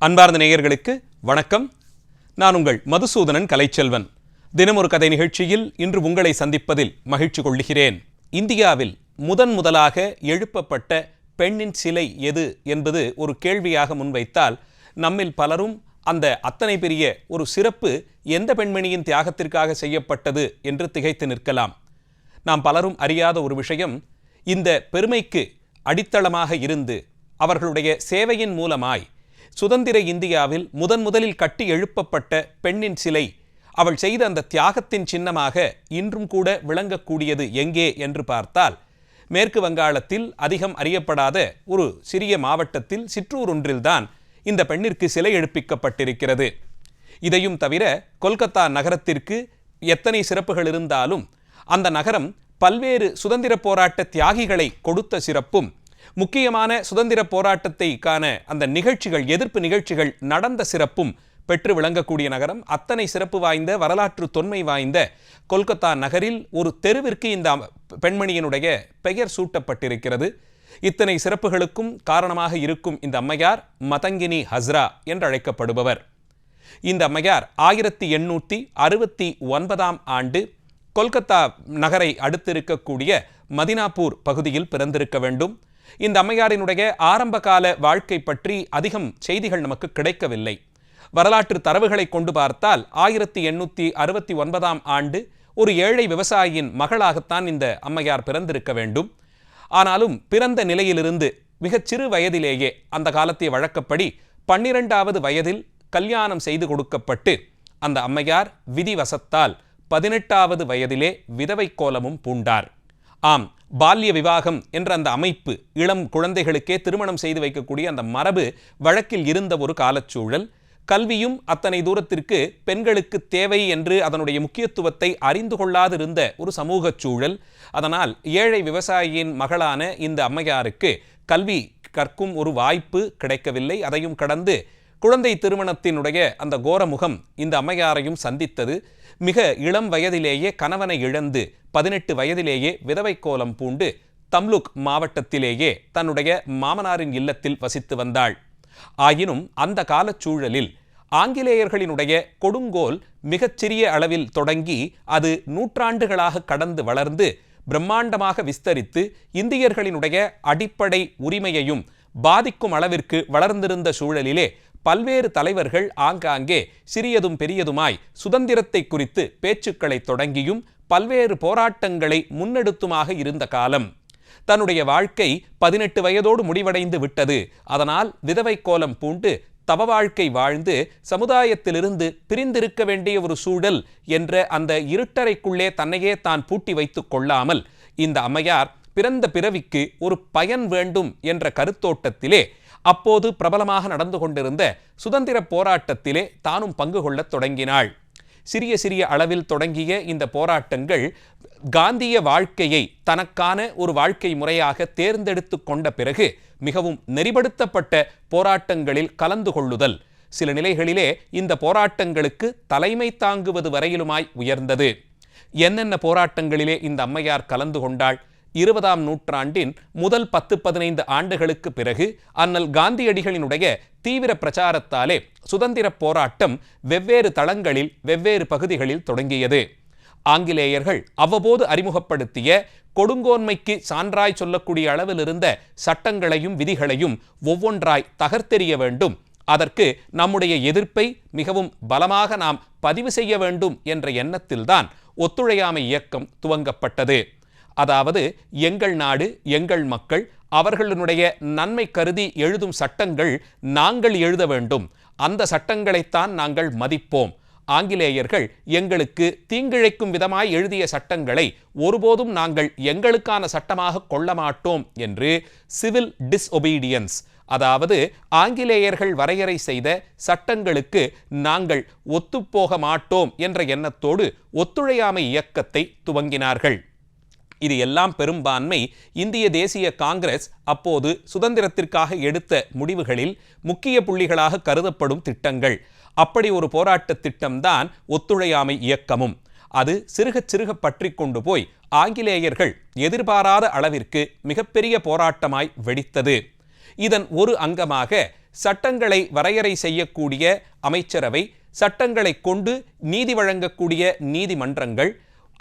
அன்பார்ந்த நேயர்களுக்கு வணக்கம். நான் உங்கள் மதுசூதனன் கலைச்செல்வன். தினமொரு கதை நிகழ்ச்சியில் இன்று உங்களை சந்திப்பதில் மகிழ்ச்சி கொள்கிறேன் இந்தியாவில் முதன் முதலாக எழுப்பப்பட்ட பெண்ணின் சிலை எது என்பது ஒரு கேள்வியாக முன்வைத்தால் நம்மில் பலரும் அந்த அத்தனை பெரிய ஒரு சிறப்பு எந்த பெண்மணியின் தியாகத்திற்காக செய்யப்பட்டது என்று திகைத்து நிற்கலாம். நாம் பலரும் அறியாத ஒரு விஷயம் இந்த பெருமைக்கு அடித்தளமாக இருந்து அவர்களுடைய சேவையின் மூலமாய் சுதந்திர இந்தியாவில் முதன் முதலில் கட்டி எழுப்பப்பட்ட பெண்ணின் சிலை அவள் செய்த அந்த தியாகத்தின் சின்னமாக இன்றும் கூட விளங்கக்கூடியது எங்கே என்று பார்த்தால் மேற்கு வங்காளத்தில் அதிகம் அறியப்படாத ஒரு சிறிய மாவட்டத்தில் சிற்றூர் ஒன்றில்தான் இந்த பெண்ணிற்கு சிலை எழுப்பிக்கப்பட்டிருக்கிறது. இதையும் தவிர கொல்கத்தா நகரத்திற்கு எத்தனை சிறப்புகள் இருந்தாலும் அந்த நகரம் பல்வேறு சுதந்திர போராட்ட தியாகிகளை கொடுத்த சிறப்பும் முக்கியமான சுதந்திர போராட்டத்தை காண அந்த நிகழ்ச்சிகள் எதிர்ப்பு நிகழ்ச்சிகள் நடந்த சிறப்பும் பெற்று விளங்கக்கூடிய நகரம். அத்தனை சிறப்பு வாய்ந்த வரலாற்று தொன்மை வாய்ந்த கொல்கத்தா நகரில் ஒரு தெருவிற்கு இந்த பெண்மணியினுடைய பெயர் சூட்டப்பட்டிருக்கிறது. இத்தனை சிறப்புகளுக்கும் காரணமாக இருக்கும் இந்த அம்மையார் மதங்கினி ஹஸ்ரா என்று அழைக்கப்படுபவர் இந்த அம்மையார் ஆயிரத்தி எண்ணூற்றி அறுபத்தி ஒன்பதாம் ஆண்டு கொல்கத்தா நகரை அடுத்திருக்கக்கூடிய மதினாப்பூர் பகுதியில் பிறந்திருக்க வேண்டும். இந்த அம்மையாரினுடைய ஆரம்பகால வாழ்க்கை பற்றி அதிகம் செய்திகள் நமக்கு கிடைக்கவில்லை. வரலாற்று தரவுகளை கொண்டு பார்த்தால் ஆயிரத்தி எண்ணூற்றி அறுபத்தி ஒன்பதாம் ஆண்டு ஒரு ஏழை விவசாயியின் மகளாகத்தான் இந்த அம்மையார் பிறந்திருக்க வேண்டும். ஆனாலும் பிறந்த நிலையிலிருந்து மிகச் சிறு வயதிலேயே அந்த காலத்திய வழக்கப்படி பன்னிரெண்டாவது வயதில் கல்யாணம் செய்து கொடுக்கப்பட்டு அந்த அம்மையார் விதிவசத்தால் பதினெட்டாவது வயதிலே விதவை கோலமும் பூண்டார். ஆம் பால்ய விவாகம் என்ற அந்த அமைப்பு இளம் குழந்தைகளுக்கே திருமணம் செய்து வைக்கக்கூடிய அந்த மரபு வழக்கில் இருந்த ஒரு காலச்சூழல். கல்வியும் அத்தனை தூரத்திற்கு பெண்களுக்கு தேவை என்று அதனுடைய முக்கியத்துவத்தை அறிந்து கொள்ளாதிருந்த ஒரு சமூக சூழல். அதனால் ஏழை விவசாயியின் மகளான இந்த அம்மையாருக்கு கல்வி கற்கும் ஒரு வாய்ப்பு கிடைக்கவில்லை. அதையும் கடந்து குழந்தை திருமணத்தினுடைய அந்த கோரமுகம் இந்த அம்மையாரையும் சந்தித்தது. மிக இளம் வயதிலேயே கணவனை இழந்து பதினெட்டு வயதிலேயே விதவை கோலம் பூண்டு தம்லுக் மாவட்டத்திலேயே தன்னுடைய மாமனாரின் இல்லத்தில் வசித்து வந்தாள். ஆயினும் அந்த காலச்சூழலில் ஆங்கிலேயர்களினுடைய கொடுங்கோல் மிகச்சிறிய அளவில் தொடங்கி அது நூற்றாண்டுகளாக கடந்து வளர்ந்து பிரம்மாண்டமாக விஸ்தரித்து இந்தியர்களினுடைய அடிப்படை உரிமையையும் பாதிக்கும் அளவிற்கு வளர்ந்திருந்த சூழலிலே பல்வேறு தலைவர்கள் ஆங்காங்கே சிறியதும் பெரியதுமாய் சுதந்திரத்தை குறித்து பேச்சுக்களை தொடங்கியும் பல்வேறு போராட்டங்களை முன்னெடுத்துமாக இருந்த காலம். தன்னுடைய வாழ்க்கை பதினெட்டு வயதோடு முடிவடைந்து விட்டது. அதனால் விதவை கோலம் பூண்டு தவ வாழ்க்கை வாழ்ந்து சமுதாயத்திலிருந்து பிரிந்திருக்க வேண்டிய ஒரு சூழல் என்ற அந்த இருட்டறைக்குள்ளே தன்னையே தான் பூட்டி வைத்துக் கொள்ளாமல் இந்த அம்மையார் பிறந்த பிறவிக்கு ஒரு பயன் வேண்டும் என்ற கருத்தோட்டத்திலே அப்போது பிரபலமாக நடந்து கொண்டிருந்த சுதந்திர போராட்டத்திலே தானும் பங்கு கொள்ளத் தொடங்கினாள். சிறிய சிறிய அளவில் தொடங்கிய இந்த போராட்டங்கள் காந்திய வாழ்க்கையை தனக்கான ஒரு வாழ்க்கை முறையாக தேர்ந்தெடுத்து கொண்ட பிறகு மிகவும் நெறிப்படுத்தப்பட்ட போராட்டங்களில் கலந்து கொள்ளுதல். சில நிலைகளிலே இந்த போராட்டங்களுக்கு தலைமை தாங்குவது வரையிலுமாய் உயர்ந்தது. என்னென்ன போராட்டங்களிலே இந்த அம்மையார் கலந்து கொண்டாள்? இருபதாம் நூற்றாண்டின் முதல் பத்து பதினைந்து ஆண்டுகளுக்கு பிறகு அண்ணல் காந்தியடிகளினுடைய தீவிர பிரச்சாரத்தாலே சுதந்திர போராட்டம் வெவ்வேறு தளங்களில் வெவ்வேறு பகுதிகளில் தொடங்கியது. ஆங்கிலேயர்கள் அவ்வப்போது அறிமுகப்படுத்திய கொடுங்கோன்மைக்கு சான்றாய் சொல்லக்கூடிய அளவில் இருந்த சட்டங்களையும் விதிகளையும் ஒவ்வொன்றாய் தகர்த்தெறிய வேண்டும். அதற்கு நம்முடைய எதிர்ப்பை மிகவும் பலமாக நாம் பதிவு செய்ய வேண்டும் என்ற எண்ணத்தில்தான் ஒத்துழையாமை இயக்கம் துவங்கப்பட்டது. அதாவது எங்கள் நாடு எங்கள் மக்கள் அவர்களுடைய நன்மை கருதி எழுதும் சட்டங்கள் நாங்கள் எழுத வேண்டும். அந்த சட்டங்களைத்தான் நாங்கள் மதிப்போம். ஆங்கிலேயர்கள் எங்களுக்கு தீங்கிழைக்கும் விதமாய் எழுதிய சட்டங்களை ஒருபோதும் நாங்கள் எங்களுக்கான சட்டமாக கொள்ள மாட்டோம் என்று சிவில் டிஸ்ஒபீடியன்ஸ் அதாவது ஆங்கிலேயர்கள் வரையறை செய்த சட்டங்களுக்கு நாங்கள் ஒத்துப்போக மாட்டோம் என்ற எண்ணத்தோடு ஒத்துழையாமை இயக்கத்தை துவங்கினார்கள். இது எல்லாம் பெரும்பான்மை இந்திய தேசிய காங்கிரஸ் அப்போது சுதந்திரத்திற்காக எடுத்த முடிவுகளில் முக்கிய புள்ளிகளாக கருதப்படும் திட்டங்கள். அப்படி ஒரு போராட்ட திட்டம்தான் ஒத்துழையாமை இயக்கமும். அது சிறுகச் சிறுக பற்றி கொண்டு போய் ஆங்கிலேயர்கள் எதிர்பாராத அளவிற்கு மிகப்பெரிய போராட்டமாய் வெடித்தது. இதன் ஒரு அங்கமாக சட்டங்களை வரையறை செய்யக்கூடிய அமைச்சரவை சட்டங்களை கொண்டு நீதி வழங்கக்கூடிய நீதிமன்றங்கள்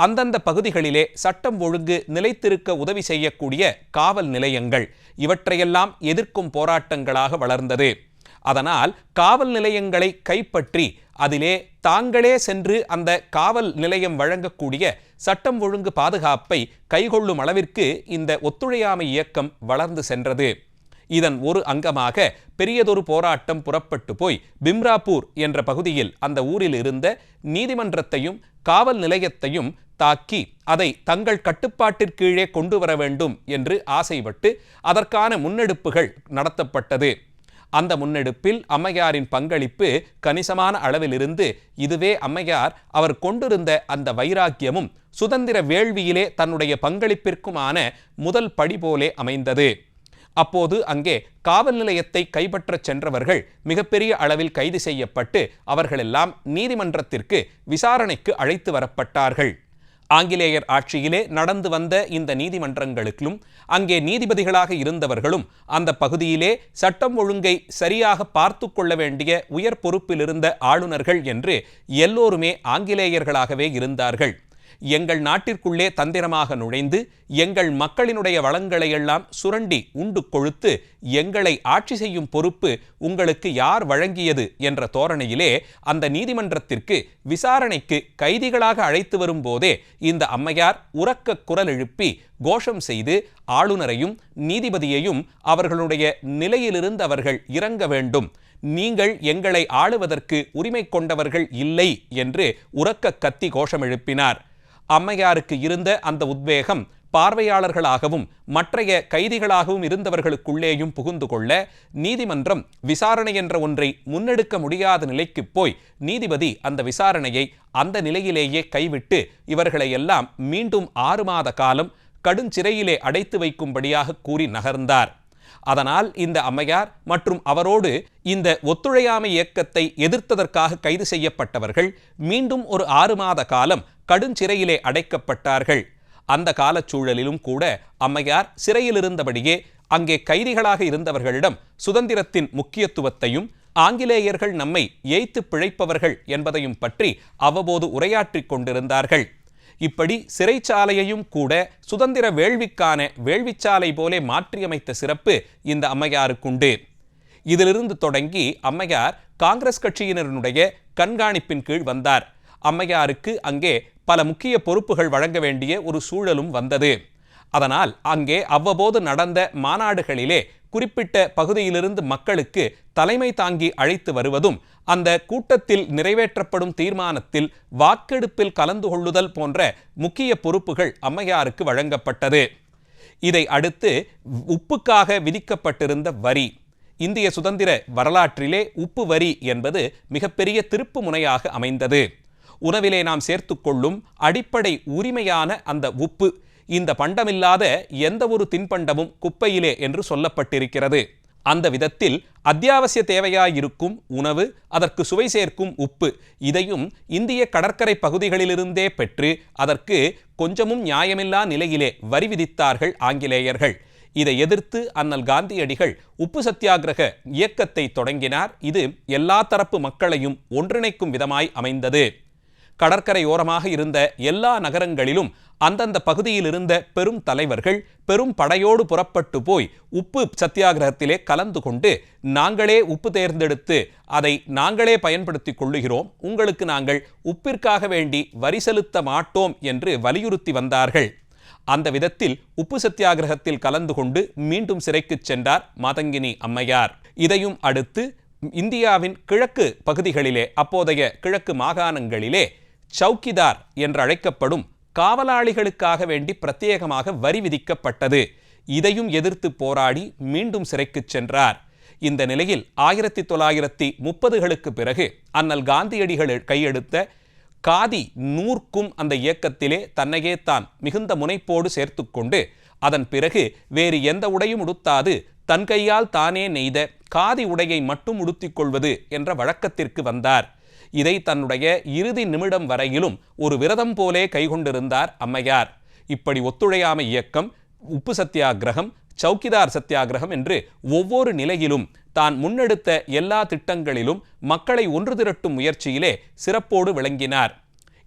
அந்தந்த பகுதிகளிலே சட்டம் ஒழுங்கு நிலைத்திருக்க உதவி செய்யக்கூடிய காவல் நிலையங்கள் இவற்றையெல்லாம் எதிர்க்கும் போராட்டங்களாக வளர்ந்தது. அதனால் காவல் நிலையங்களை கைப்பற்றி அதிலே தாங்களே சென்று அந்த காவல் நிலையம் வழங்கக்கூடிய சட்டம் ஒழுங்கு பாதுகாப்பை கைகொள்ளும் அளவிற்கு இந்த ஒத்துழையாமை இயக்கம் வளர்ந்து சென்றது. இதன் ஒரு அங்கமாக பெரியதொரு போராட்டம் புறப்பட்டு போய் பிம்ராபூர் என்ற பகுதியில் அந்த ஊரில் இருந்த நீதிமன்றத்தையும் காவல் நிலையத்தையும் தாக்கி அதை தங்கள் கட்டுப்பாட்டிற்கீழே கொண்டு வர வேண்டும் என்று ஆசைப்பட்டு அதற்கான முன்னெடுப்புகள் நடத்தப்பட்டது. அந்த முன்னெடுப்பில் அம்மையாரின் பங்களிப்பு கணிசமான அளவிலிருந்து இதுவே அம்மையார் அவர் கொண்டிருந்த அந்த வைராக்கியமும் சுதந்திர வேள்வியிலே தன்னுடைய பங்களிப்பிற்குமான முதல் படி போலே அமைந்தது. அப்போது அங்கே காவல் நிலையத்தை கைப்பற்றச் சென்றவர்கள் மிகப்பெரிய அளவில் கைது செய்யப்பட்டு அவர்களெல்லாம் நீதிமன்றத்திற்கு விசாரணைக்கு அழைத்து வரப்பட்டார்கள். ஆங்கிலேயர் ஆட்சியிலே நடந்து வந்த இந்த நீதிமன்றங்களுக்கும் அங்கே நீதிபதிகளாக இருந்தவர்களும் அந்த பகுதியிலே சட்டம் ஒழுங்கை சரியாக பார்த்து கொள்ள வேண்டிய உயர் பொறுப்பில் இருந்த ஆளுநர்கள் என்று எல்லோருமே ஆங்கிலேயர்களாகவே இருந்தார்கள். எங்கள் நாட்டிற்குள்ளே தந்திரமாக நுழைந்து எங்கள் மக்களினுடைய வளங்களை எல்லாம் சுரண்டி உண்டு கொழுத்து எங்களை ஆட்சி செய்யும் பொறுப்பு உங்களுக்கு யார் வழங்கியது என்ற தோரணையிலே அந்த நீதிமன்றத்திற்கு விசாரணைக்கு கைதிகளாக அழைத்து வரும்போதே இந்த அம்மையார் உறக்க குரல் எழுப்பி கோஷம் செய்து ஆளுநரையும் நீதிபதியையும் அவர்களுடைய நிலையிலிருந்து அவர்கள் இறங்க வேண்டும். நீங்கள் எங்களை ஆளுவதற்கு உரிமை கொண்டவர்கள் இல்லை என்று உறக்க கத்தி கோஷம் எழுப்பினார். அம்மையாருக்கு இருந்த அந்த உத்வேகம் பார்வையாளர்களாகவும் மற்றைய கைதிகளாகவும் இருந்தவர்களுக்குள்ளேயும் புகுந்து கொள்ள நீதிமன்றம் விசாரணை என்ற ஒன்றை முன்னெடுக்க முடியாத நிலைக்கு போய் நீதிபதி அந்த விசாரணையை அந்த நிலையிலேயே கைவிட்டு இவர்களை எல்லாம் மீண்டும் ஆறு மாத காலம் கடுஞ்சிறையிலே அடைத்து வைக்கும்படியாக கூறி நகர்ந்தார். அதனால் இந்த அம்மையார் மற்றும் அவரோடு இந்த ஒத்துழையாமை இயக்கத்தை எதிர்த்ததற்காக கைது செய்யப்பட்டவர்கள் மீண்டும் ஒரு ஆறு மாத காலம் கடுஞ்சிறையிலே அடைக்கப்பட்டார்கள். அந்த காலச்சூழலிலும் கூட அம்மையார் சிறையிலிருந்தபடியே அங்கே கைதிகளாக இருந்தவர்களிடம் சுதந்திரத்தின் முக்கியத்துவத்தையும் ஆங்கிலேயர்கள் நம்மை ஏய்த்து பிழைப்பவர்கள் என்பதையும் பற்றி அவ்வப்போது உரையாற்றிக் கொண்டிருந்தார்கள். இப்படி சிறைச்சாலையையும் கூட சுதந்திர வேள்விக்கான வேள்விச்சாலை போலே மாற்றியமைத்த சிறப்பு இந்த அம்மையாருக்குண்டு. இதிலிருந்து தொடங்கி அம்மையார் காங்கிரஸ் கட்சியினருடைய கண்காணிப்பின் கீழ் வந்தார். அம்மையாருக்கு அங்கே பல முக்கிய பொறுப்புகள் வழங்க வேண்டிய ஒரு சூழலும் வந்தது. அதனால் அங்கே அவ்வப்போது நடந்த மாநாடுகளிலே குறிப்பிட்ட பகுதியிலிருந்து மக்களுக்கு தலைமை தாங்கி அழைத்து வருவதும் அந்த கூட்டத்தில் நிறைவேற்றப்படும் தீர்மானத்தில் வாக்கெடுப்பில் கலந்து கொள்ளுதல் போன்ற முக்கிய பொறுப்புகள் அம்மையாருக்கு வழங்கப்பட்டது. இதை அடுத்து உப்புக்காக விதிக்கப்பட்டிருந்த வரி இந்திய சுதந்திர வரலாற்றிலே உப்பு வரி என்பது மிகப்பெரிய திருப்பு முனையாக அமைந்தது. உணவிலே நாம் சேர்த்துக்கொள்ளும் அடிப்படை உரிமையான அந்த உப்பு. இந்த பண்டமில்லாத எந்த ஒரு தின்பண்டமும் குப்பையிலே என்று சொல்லப்பட்டிருக்கிறது. அந்த விதத்தில் அத்தியாவசிய தேவையாயிருக்கும் உணவு அதற்கு சுவை சேர்க்கும் உப்பு இதையும் இந்திய கடற்கரை பகுதிகளிலிருந்தே பெற்று அதற்கு கொஞ்சமும் நியாயமில்லா நிலையிலே வரி விதித்தார்கள் ஆங்கிலேயர்கள். இதை எதிர்த்து அண்ணல் காந்தியடிகள் உப்பு சத்தியாகிரக இயக்கத்தை தொடங்கினார். இது எல்லா தரப்பு மக்களையும் ஒன்றிணைக்கும் விதமாய் அமைந்தது. கடற்கரையோரமாக இருந்த எல்லா நகரங்களிலும் அந்தந்த பகுதியில் இருந்த பெரும் தலைவர்கள் பெரும் படையோடு புறப்பட்டு போய் உப்பு சத்தியாகிரகத்திலே கலந்து கொண்டு நாங்களே உப்பு தேர்ந்தெடுத்து அதை நாங்களே பயன்படுத்திக் கொள்ளுகிறோம். உங்களுக்கு நாங்கள் உப்பிற்காக வேண்டி வரி செலுத்த மாட்டோம் என்று வலியுறுத்தி வந்தார்கள். அந்த விதத்தில் உப்பு சத்தியாகிரகத்தில் கலந்து கொண்டு மீண்டும் சிறைக்குச் சென்றார் மாதங்கினி அம்மையார். இதையும் அடுத்து இந்தியாவின் கிழக்கு பகுதிகளிலே அப்போதைய கிழக்கு மாகாணங்களிலே சவுக்கிதார் என்று அழைக்கப்படும் காவலாளிகளுக்காக வேண்டி பிரத்யேகமாக வரி விதிக்கப்பட்டது. இதையும் எதிர்த்து போராடி மீண்டும் சிறைக்குச் சென்றார். இந்த நிலையில் ஆயிரத்தி தொள்ளாயிரத்தி முப்பதுகளுக்கு பிறகு அண்ணல் காந்தியடிகள் கையெடுத்த காதி நூற்கும் அந்த இயக்கத்திலே தன்னையே தான் மிகுந்த முனைப்போடு சேர்த்து கொண்டு அதன் பிறகு வேறு எந்த உடையும் உடுத்தாது தன் கையால் தானே நெய்த காதி உடையை மட்டும் உடுத்திக் கொள்வது என்ற வழக்கத்திற்கு வந்தார். இதை தன்னுடைய இறுதி நிமிடம் வரையிலும் ஒரு விரதம் போலே கைகொண்டிருந்தார் அம்மையார். இப்படி ஒத்துழையாமை இயக்கம் உப்பு சத்தியாகிரகம் சௌக்கிதார் சத்தியாகிரகம் என்று ஒவ்வொரு நிலையிலும் தான் முன்னெடுத்த எல்லா திட்டங்களிலும் மக்களை ஒன்று திரட்டும் முயற்சியிலே சிறப்போடு விளங்கினார்.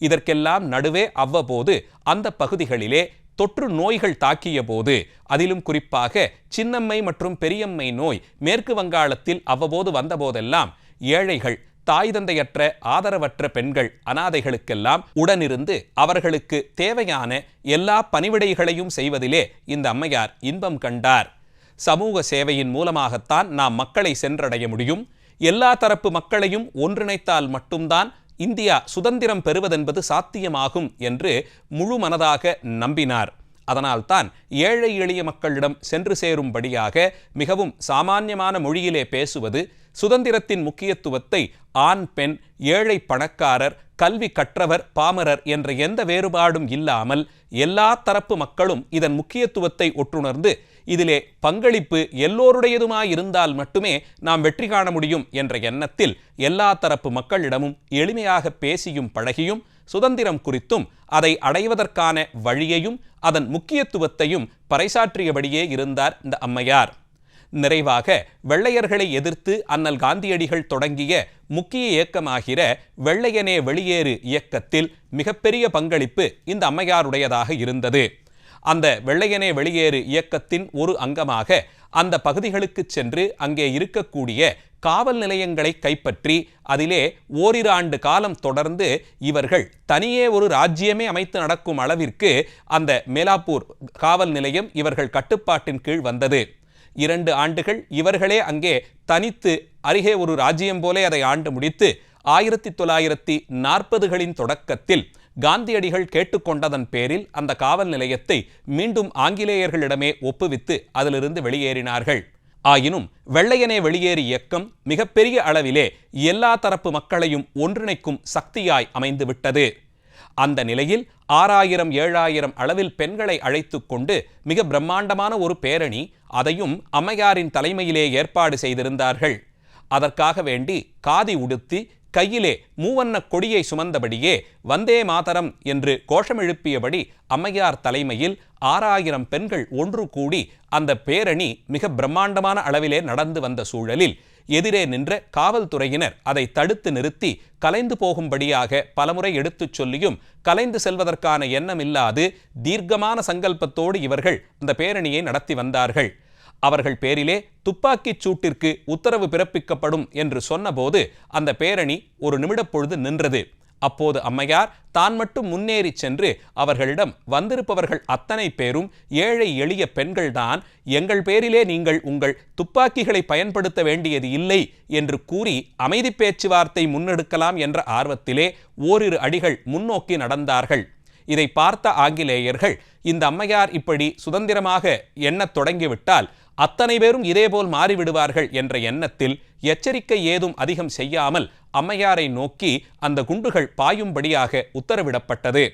இதற்கெல்லாம் நடுவே அவ்வப்போது அந்த பகுதிகளிலே தொற்று நோய்கள் தாக்கிய போது அதிலும் குறிப்பாக சின்னம்மை மற்றும் பெரியம்மை நோய் மேற்கு வங்காளத்தில் அவ்வப்போது வந்தபோதெல்லாம் ஏழைகள் தாய் தந்தையற்ற ஆதரவற்ற பெண்கள் அனாதைகளுக்கெல்லாம் உடனிருந்து அவர்களுக்கு தேவையான எல்லா பணிவிடைகளையும் செய்வதிலே இந்த அம்மையார் இன்பம் கண்டார். சமூக சேவையின் மூலமாகத்தான் நாம் மக்களை சென்றடைய முடியும். எல்லா தரப்பு மக்களையும் ஒன்றிணைத்தால் மட்டும்தான் இந்தியா சுதந்திரம் பெறுவதென்பது சாத்தியமாகும் என்று முழு மனதாக நம்பினார். அதனால்தான் ஏழை எளிய மக்களிடம் சென்று சேரும்படியாக மிகவும் சாமானியமான மொழியிலே பேசுவது சுதந்திரத்தின் முக்கியத்துவத்தை ஆண் பெண் ஏழை பணக்காரர் கல்வி கற்றவர் பாமரர் என்ற எந்த வேறுபாடும் இல்லாமல் எல்லா தரப்பு மக்களும் இதன் முக்கியத்துவத்தை ஒற்றுணர்ந்து இதிலே பங்களிப்பு எல்லோருடையதுமாயிருந்தால் மட்டுமே நாம் வெற்றி காண முடியும் என்ற எண்ணத்தில் எல்லா தரப்பு மக்களிடமும் எளிமையாக பேசியும் பழகியும் சுதந்திரம் குறித்தும் அதை அடைவதற்கான வழியையும் அதன் முக்கியத்துவத்தையும் பறைசாற்றியபடியே இருந்தார் இந்த அம்மையார். நிறைவாக வெள்ளையர்களை எதிர்த்து அண்ணல் காந்தியடிகள் தொடங்கிய முக்கிய இயக்கமாகிற வெள்ளையனே வெளியேறு இயக்கத்தில் மிகப்பெரிய பங்களிப்பு இந்த அம்மையாருடையதாக இருந்தது. அந்த வெள்ளையனே வெளியேறு இயக்கத்தின் ஒரு அங்கமாக அந்த பகுதிகளுக்கு சென்று அங்கே இருக்கக்கூடிய காவல் நிலையங்களை கைப்பற்றி அதிலே ஓரிரு ஆண்டு காலம் தொடர்ந்து இவர்கள் தனியே ஒரு ராஜ்யமே அமைத்து நடக்கும் அளவிற்கு அந்த மேலாப்பூர் காவல் நிலையம் இவர்கள் கட்டுப்பாட்டின் கீழ் வந்தது. இரண்டு ஆண்டுகள் இவர்களே அங்கே தனித்து அருகே ஒரு ராஜ்யம் போலே அதை ஆண்டு முடித்து ஆயிரத்தி தொள்ளாயிரத்தி நாற்பதுகளின் தொடக்கத்தில் காந்தியடிகள் கேட்டுக்கொண்டதன் பேரில் அந்த காவல் நிலையத்தை மீண்டும் ஆங்கிலேயர்களிடமே ஒப்புவித்து அதிலிருந்து வெளியேறினார்கள். ஆயினும் வெள்ளையனே வெளியேறு இயக்கம் மிகப்பெரிய அளவிலே எல்லா தரப்பு மக்களையும் ஒன்றிணைக்கும் சக்தியாய் அமைந்துவிட்டது. அந்த நிலையில் ஆறாயிரம் ஏழாயிரம் அளவில் பெண்களை அழைத்து கொண்டு மிக பிரம்மாண்டமான ஒரு பேரணி அதையும் அம்மையாரின் தலைமையிலே ஏற்பாடு செய்திருந்தார்கள். அதற்காக வேண்டி காதி உடுத்தி கையிலே மூவண்ண கொடியை சுமந்தபடியே வந்தே மாதரம் என்று கோஷமெழுப்பியபடி அம்மையார் தலைமையில் ஆறாயிரம் பெண்கள் ஒன்று கூடி அந்த பேரணி மிக பிரம்மாண்டமான அளவிலே நடந்து வந்த சூழலில் எதிரே நின்ற காவல்துறையினர் அதை தடுத்து நிறுத்தி கலைந்து போகும்படியாக பலமுறை எடுத்துச் சொல்லியும் கலைந்து செல்வதற்கான எண்ணம் இல்லாது தீர்க்கமான சங்கல்பத்தோடு இவர்கள் அந்த பேரணியை நடத்தி வந்தார்கள். அவர்கள் பேரிலே துப்பாக்கிச் சூட்டிற்கு உத்தரவு பிறப்பிக்கப்படும் என்று சொன்னபோது அந்த பேரணி ஒரு நிமிடப்பொழுது நின்றது. அப்போது அம்மையார் தான் மட்டும் முன்னேறி சென்று அவர்களிடம் வந்திருப்பவர்கள் அத்தனை பேரும் ஏழை எளிய பெண்கள்தான். எங்கள் பேரிலே நீங்கள் உங்கள் துப்பாக்கிகளை பயன்படுத்த வேண்டியது இல்லை என்று கூறி அமைதி பேச்சுவார்த்தை முன்னெடுக்கலாம் என்ற ஆர்வத்திலே ஓரிரு அடிகள் முன்னோக்கி நடந்தார்கள். இதை பார்த்த ஆங்கிலேயர்கள் இந்த அம்மையார் இப்படி சுதந்திரமாக எண்ணத் தொடங்கிவிட்டால் அத்தனை பேரும் இதேபோல் மாறிவிடுவார்கள் என்ற எண்ணத்தில் எச்சரிக்கை ஏதும் அதிகம் செய்யாமல் அம்மையாரை நோக்கி அந்த குண்டுகள் பாயும்படியாக உத்தரவிடப்பட்டது.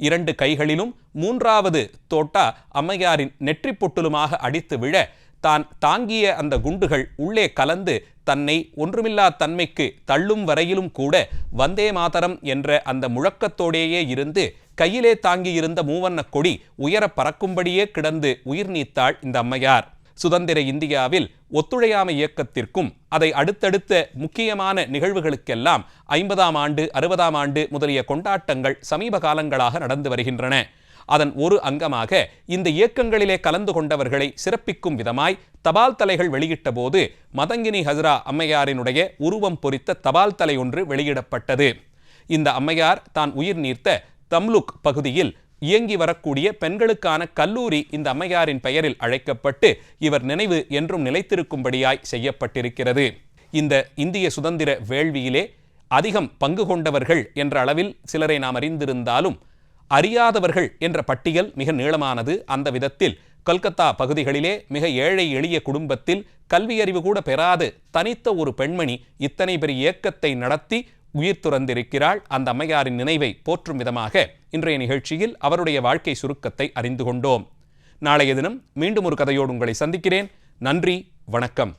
இரண்டு கைகளிலும் மூன்றாவது தோட்டா அம்மையாரின் நெற்றிப்பொட்டிலுமாக அடித்து விழ தான் தாங்கிய அந்த குண்டுகள் உள்ளே கலந்து தன்னை ஒன்றுமில்லா தன்மைக்கு தள்ளும் வரையிலும் கூட வந்தே மாதரம் என்ற அந்த முழக்கத்தோடேயே இருந்து கையிலே தாங்கியிருந்த மூவண்ண கொடி உயர பறக்கும்படியே கிடந்து உயிர் நீத்தாள் இந்த அம்மையார். சுதந்திர இந்தியாவில் ஒத்துழையாமை இயக்கத்திற்கும் அதை அடுத்தடுத்த முக்கியமான நிகழ்வுகளுக்கெல்லாம் ஐம்பதாம் ஆண்டு அறுபதாம் ஆண்டு முதலிய கொண்டாட்டங்கள் சமீப காலங்களாக நடந்து வருகின்றன. அதன் ஒரு அங்கமாக இந்த இயக்கங்களிலே கலந்து கொண்டவர்களை சிறப்பிக்கும் விதமாய் தபால் தலைகள் வெளியிட்ட போது மதங்கினி ஹஸ்ரா அம்மையாரினுடைய உருவம் பொறித்த தபால் தலை ஒன்று வெளியிடப்பட்டது. இந்த அம்மையார் தான் உயிர் நீர்த்த தம்லுக் பகுதியில் இயங்கி வரக்கூடிய பெண்களுக்கான கல்லூரி இந்த அம்மையாரின் பெயரில் அழைக்கப்பட்டு இவர் நினைவு என்றும் நிலைத்திருக்கும்படியாய் செய்யப்பட்டிருக்கிறது. இந்த இந்திய சுதந்திர வேள்வியிலே அதிகம் பங்கு கொண்டவர்கள் என்ற அளவில் சிலரை நாம் அறிந்திருந்தாலும் அறியாதவர்கள் என்ற பட்டியல் மிக நீளமானது. அந்த விதத்தில் கொல்கத்தா பகுதிகளிலே மிக ஏழை எளிய குடும்பத்தில் கல்வியறிவு கூட பெறாது தனித்த ஒரு பெண்மணி இத்தனை பெரிய இயக்கத்தை நடத்தி உயிர் துறந்திருக்கிறாள். அந்த அம்மையாரின் நினைவை போற்றும் விதமாக இன்றைய நிகழ்ச்சியில் அவருடைய வாழ்க்கை சுருக்கத்தை அறிந்து கொண்டோம். நாளைய தினம் மீண்டும் ஒரு கதையோடு உங்களை சந்திக்கிறேன். நன்றி வணக்கம்.